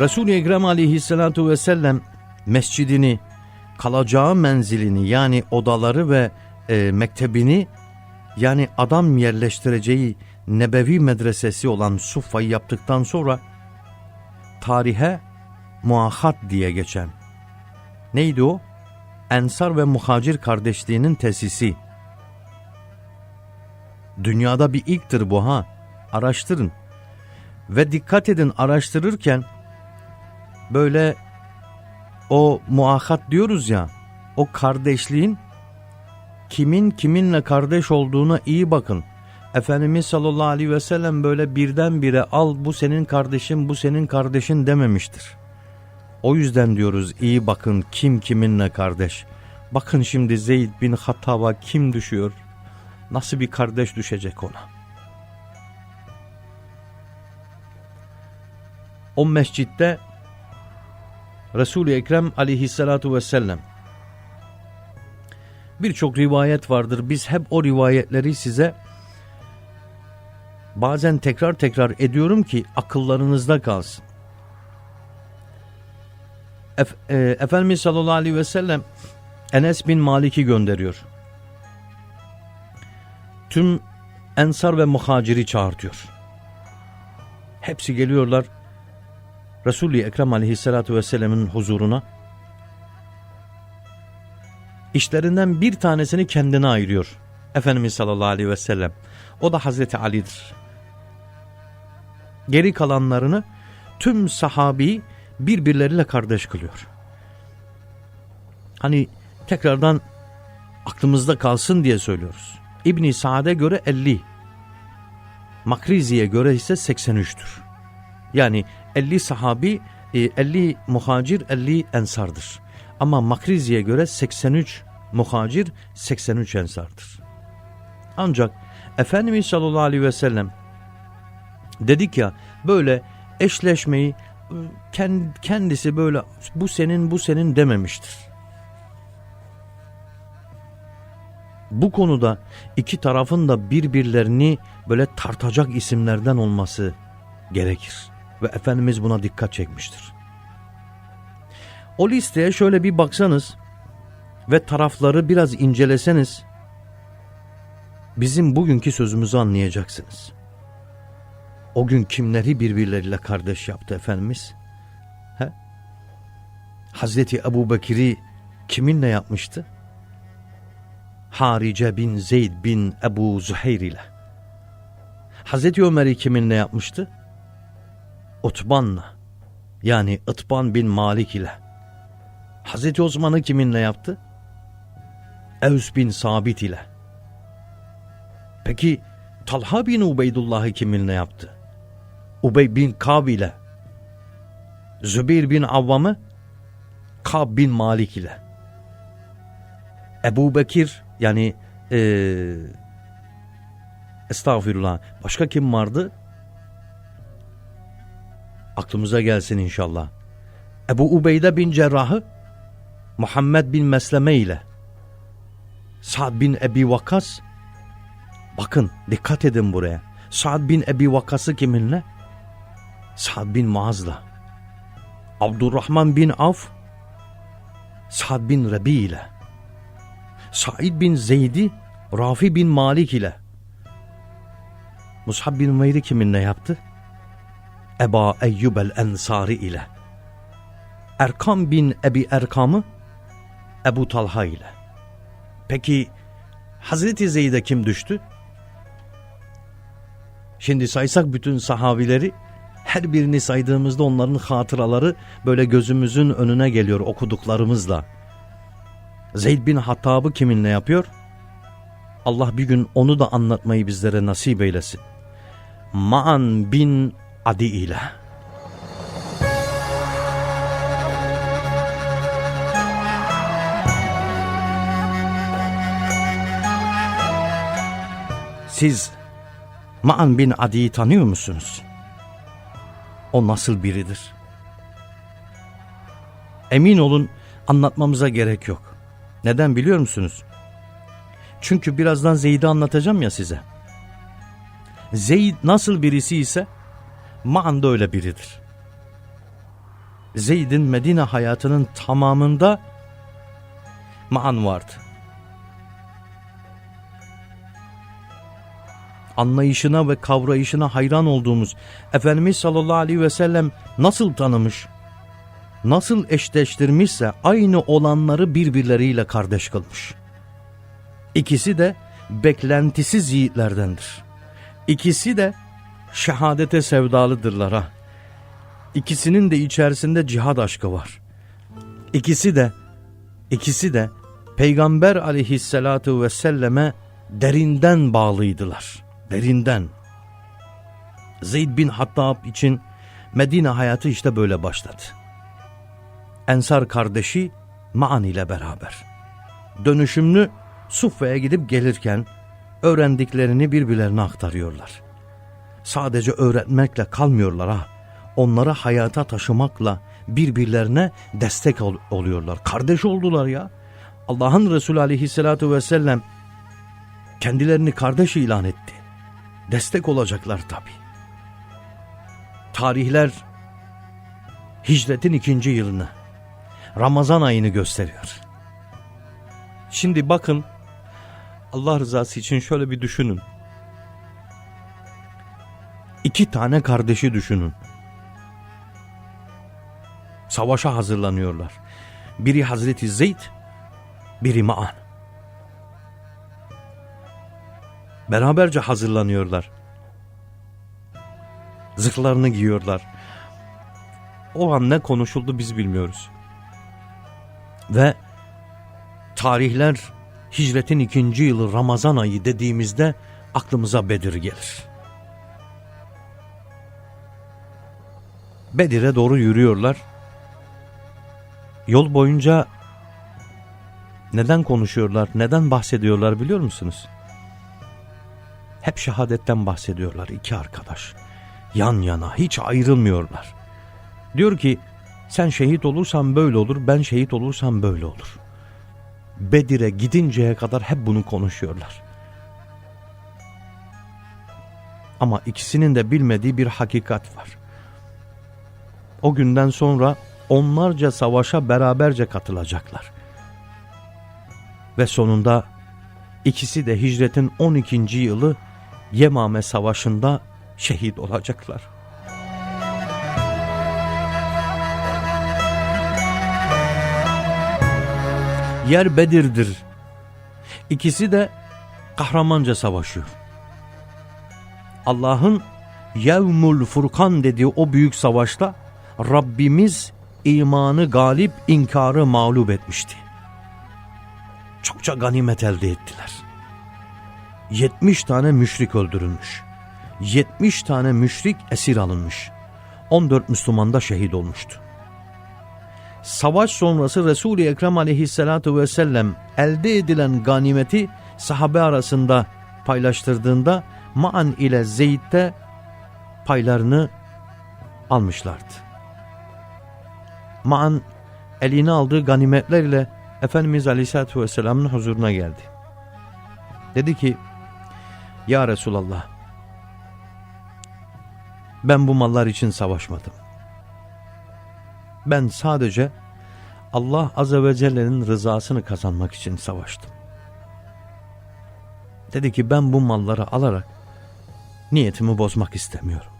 Resul-i Ekrem aleyhissalatu vesselam mescidini, kalacağı menzilini yani odaları ve e, mektebini yani adam yerleştireceği nebevi medresesi olan Suffa'yı yaptıktan sonra tarihe muahat diye geçen neydi o? Ensar ve Muhacir kardeşliğinin tesisi. Dünyada bir ilktir bu ha. Araştırın. Ve dikkat edin araştırırken böyle o muahat diyoruz ya o kardeşliğin kimin kiminle kardeş olduğuna iyi bakın. Efendimiz sallallahu aleyhi ve sellem böyle birdenbire al bu senin kardeşin bu senin kardeşin dememiştir. O yüzden diyoruz iyi bakın kim kiminle kardeş. Bakın şimdi Zeyd bin Hattab'a kim düşüyor? Nasıl bir kardeş düşecek ona? O mescitte Resul-i Ekrem aleyhissalatu vesselam birçok rivayet vardır. Biz hep o rivayetleri size bazen tekrar tekrar ediyorum ki akıllarınızda kalsın. Ef, e, Efendimiz sallallahu aleyhi ve sellem Enes bin Malik'i gönderiyor. Tüm Ensar ve Muhacir'i çağırtıyor. Hepsi geliyorlar Resulü Ekrem aleyhissalatu vesselam'ın huzuruna. İşlerinden bir tanesini kendine ayırıyor. Efendimiz sallallahu aleyhi ve sellem. O da Hazreti Ali'dir. Geri kalanlarını tüm sahabi birbirleriyle kardeş kılıyor. Hani tekrardan aklımızda kalsın diye söylüyoruz. İbni Saad'e göre 50. Makrizi'ye göre ise 83'tür. Yani 50 sahabi, 50 muhacir, 50 ensardır. Ama Makrizi'ye göre 83 muhacir, 83 ensardır. Ancak Efendimiz sallallahu aleyhi ve sellem dedik ya böyle eşleşmeyi kendisi böyle bu senin bu senin dememiştir. Bu konuda iki tarafın da birbirlerini böyle tartacak isimlerden olması gerekir. Ve Efendimiz buna dikkat çekmiştir. O listeye şöyle bir baksanız ve tarafları biraz inceleseniz bizim bugünkü sözümüzü anlayacaksınız. O gün kimleri birbirleriyle kardeş yaptı Efendimiz? He? Hazreti Ebu Bekir'i kiminle yapmıştı? Harice bin Zeyd bin Ebu Züheyr ile. Hazreti Ömer'i kiminle yapmıştı? Utban'la. Yani Itban bin Malik ile. Hazreti Osman'ı kiminle yaptı? Evs bin Sabit ile. Peki Talha bin Ubeydullah'ı kiminle yaptı? Ubey bin Kab ile. Zübeyir bin Avvam'ı Kab bin Malik ile. Ebu Bekir yani ee, estağfirullah başka kim vardı? Aklımıza gelsin inşallah. Ebu Ubeyde bin Cerrah'ı Muhammed bin Mesleme ile Sa'd bin Ebi Vakas bakın dikkat edin buraya. Sa'd bin Ebi Vakas'ı kiminle? Sa'd bin Muaz'la. Abdurrahman bin Avf Sa'd bin Rebi ile. Said bin Zeydi Rafi bin Malik ile. Mus'ab bin Umeyr'i kiminle yaptı? Eba Eyyub el-Ensari ile. Erkam bin Ebi Erkam'ı Ebu Talha ile. Peki Hazreti Zeyd'e kim düştü? Şimdi saysak bütün sahabileri her birini saydığımızda onların hatıraları böyle gözümüzün önüne geliyor okuduklarımızla. Zeyd bin Hattab'ı kiminle yapıyor? Allah bir gün onu da anlatmayı bizlere nasip eylesin. Ma'an bin Adi ile. Siz Ma'an bin Adi'yi tanıyor musunuz? O nasıl biridir? Emin olun anlatmamıza gerek yok. Neden biliyor musunuz? Çünkü birazdan Zeyd'i anlatacağım ya size. Zeyd nasıl birisi ise Ma'an da öyle biridir. Zeyd'in Medine hayatının tamamında maan vardı. Anlayışına ve kavrayışına hayran olduğumuz Efendimiz sallallahu aleyhi ve sellem nasıl tanımış, nasıl eşleştirmişse aynı olanları birbirleriyle kardeş kılmış. İkisi de beklentisiz yiğitlerdendir. İkisi de şehadete sevdalıdırlar ha. İkisinin de içerisinde cihad aşkı var. İkisi de ikisi de Peygamber aleyhissalatu vesselame derinden bağlıydılar. Derinden. Zeyd bin Hattab için Medine hayatı işte böyle başladı. Ensar kardeşi Maan ile beraber. Dönüşümlü Suffa'ya gidip gelirken öğrendiklerini birbirlerine aktarıyorlar. Sadece öğretmekle kalmıyorlar ha. Onları hayata taşımakla birbirlerine destek ol- oluyorlar. Kardeş oldular ya. Allah'ın Resulü aleyhissalatu vesselam kendilerini kardeş ilan etti. Destek olacaklar tabi. Tarihler hicretin ikinci yılını, Ramazan ayını gösteriyor. Şimdi bakın Allah rızası için şöyle bir düşünün. İki tane kardeşi düşünün. Savaşa hazırlanıyorlar. Biri Hazreti Zeyd, biri Maan. Beraberce hazırlanıyorlar. Zırhlarını giyiyorlar. O an ne konuşuldu biz bilmiyoruz. Ve tarihler hicretin ikinci yılı Ramazan ayı dediğimizde aklımıza Bedir gelir. Bedir'e doğru yürüyorlar. Yol boyunca neden konuşuyorlar, neden bahsediyorlar biliyor musunuz? Hep şehadetten bahsediyorlar iki arkadaş. Yan yana hiç ayrılmıyorlar. Diyor ki sen şehit olursan böyle olur, ben şehit olursam böyle olur. Bedir'e gidinceye kadar hep bunu konuşuyorlar. Ama ikisinin de bilmediği bir hakikat var. O günden sonra onlarca savaşa beraberce katılacaklar. Ve sonunda ikisi de hicretin 12. yılı Yemame Savaşı'nda şehit olacaklar. Yer Bedir'dir. İkisi de kahramanca savaşıyor. Allah'ın Yevmul Furkan dediği o büyük savaşta Rabbimiz imanı galip, inkarı mağlup etmişti. Çokça ganimet elde ettiler. 70 tane müşrik öldürülmüş. 70 tane müşrik esir alınmış. 14 Müslüman da şehit olmuştu. Savaş sonrası Resul-i Ekrem aleyhissalatu vesselam elde edilen ganimeti sahabe arasında paylaştırdığında Ma'an ile Zeyd'de paylarını almışlardı. Ma'an eline aldığı ganimetlerle Efendimiz Aleyhisselatü Vesselam'ın huzuruna geldi. Dedi ki, Ya Resulallah, ben bu mallar için savaşmadım. Ben sadece Allah Azze ve Celle'nin rızasını kazanmak için savaştım. Dedi ki ben bu malları alarak niyetimi bozmak istemiyorum.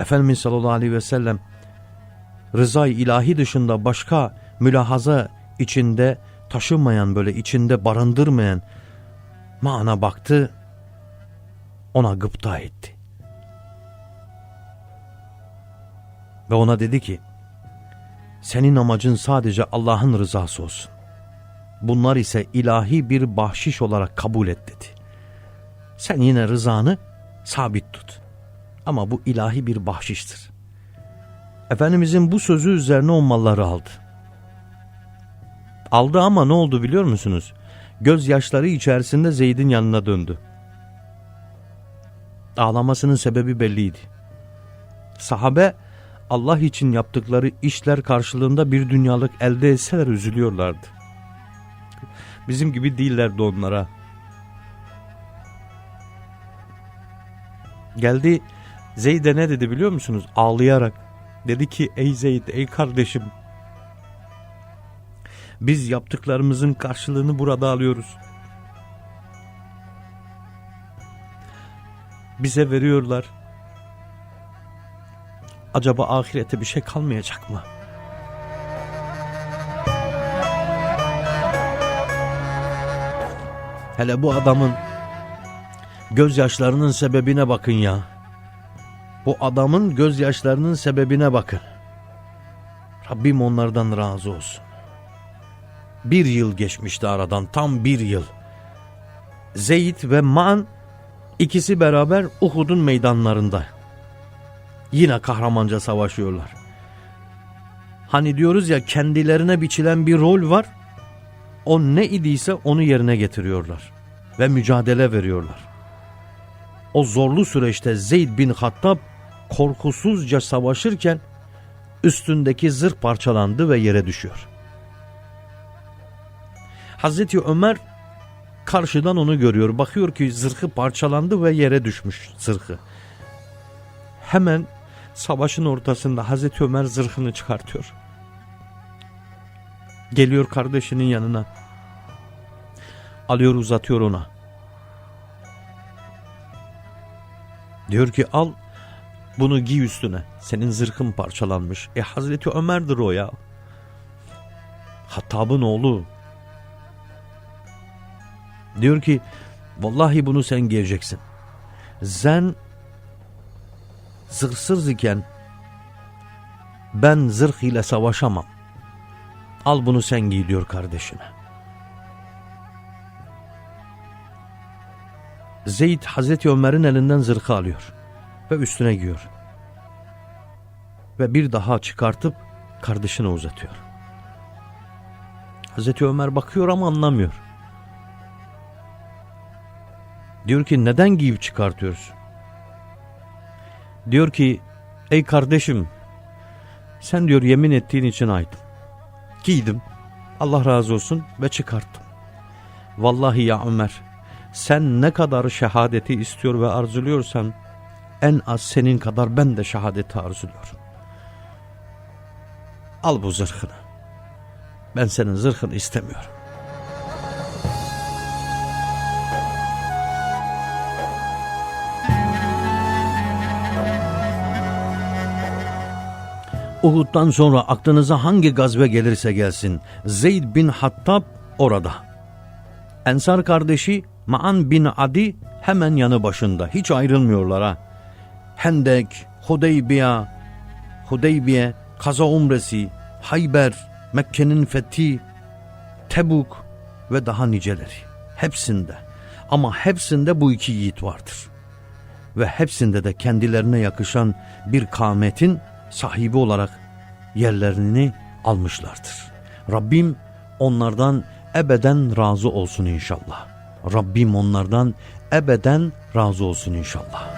Efendimiz sallallahu aleyhi ve sellem rızay ilahi dışında başka mülahaza içinde taşımayan böyle içinde barındırmayan mana baktı ona gıpta etti. Ve ona dedi ki senin amacın sadece Allah'ın rızası olsun. Bunlar ise ilahi bir bahşiş olarak kabul et dedi. Sen yine rızanı sabit tut. Ama bu ilahi bir bahşiştir. Efendimizin bu sözü üzerine o malları aldı. Aldı ama ne oldu biliyor musunuz? Gözyaşları içerisinde Zeyd'in yanına döndü. Ağlamasının sebebi belliydi. Sahabe Allah için yaptıkları işler karşılığında bir dünyalık elde etseler üzülüyorlardı. Bizim gibi değillerdi onlara. Geldi Zeyd'e ne dedi biliyor musunuz? Ağlayarak Dedi ki ey Zeyd ey kardeşim biz yaptıklarımızın karşılığını burada alıyoruz. Bize veriyorlar. Acaba ahirete bir şey kalmayacak mı? Hele bu adamın gözyaşlarının sebebine bakın ya. Bu adamın gözyaşlarının sebebine bakın. Rabbim onlardan razı olsun. Bir yıl geçmişti aradan tam bir yıl. Zeyd ve Man ikisi beraber Uhud'un meydanlarında. Yine kahramanca savaşıyorlar. Hani diyoruz ya kendilerine biçilen bir rol var. O ne idiyse onu yerine getiriyorlar. Ve mücadele veriyorlar. O zorlu süreçte Zeyd bin Hattab korkusuzca savaşırken üstündeki zırh parçalandı ve yere düşüyor. Hazreti Ömer karşıdan onu görüyor. Bakıyor ki zırhı parçalandı ve yere düşmüş zırhı. Hemen savaşın ortasında Hazreti Ömer zırhını çıkartıyor. Geliyor kardeşinin yanına. Alıyor uzatıyor ona. Diyor ki al bunu giy üstüne. Senin zırhın parçalanmış. E Hazreti Ömer'dir o ya. Hattab'ın oğlu. Diyor ki vallahi bunu sen giyeceksin. Sen zırhsız iken ben zırh ile savaşamam. Al bunu sen giy diyor kardeşine. Zeyd Hazreti Ömer'in elinden zırhı alıyor ve üstüne giyiyor. Ve bir daha çıkartıp kardeşine uzatıyor. Hazreti Ömer bakıyor ama anlamıyor. Diyor ki neden giyip çıkartıyorsun? Diyor ki ey kardeşim sen diyor yemin ettiğin için aydım. Giydim. Allah razı olsun ve çıkarttım. Vallahi ya Ömer sen ne kadar şehadeti istiyor ve arzuluyorsan en az senin kadar ben de şehadeti arzuluyorum. Al bu zırhını. Ben senin zırhını istemiyorum. Uhud'dan sonra aklınıza hangi gazve gelirse gelsin Zeyd bin Hattab orada. Ensar kardeşi Ma'an bin Adi hemen yanı başında. Hiç ayrılmıyorlar ha. Hendek, Hudeybiye, Hudeybiye, Kaza Umresi, Hayber, Mekke'nin fethi, Tebuk ve daha niceleri. Hepsinde. Ama hepsinde bu iki yiğit vardır. Ve hepsinde de kendilerine yakışan bir kametin sahibi olarak yerlerini almışlardır. Rabbim onlardan ebeden razı olsun inşallah. Rabbim onlardan ebeden razı olsun inşallah.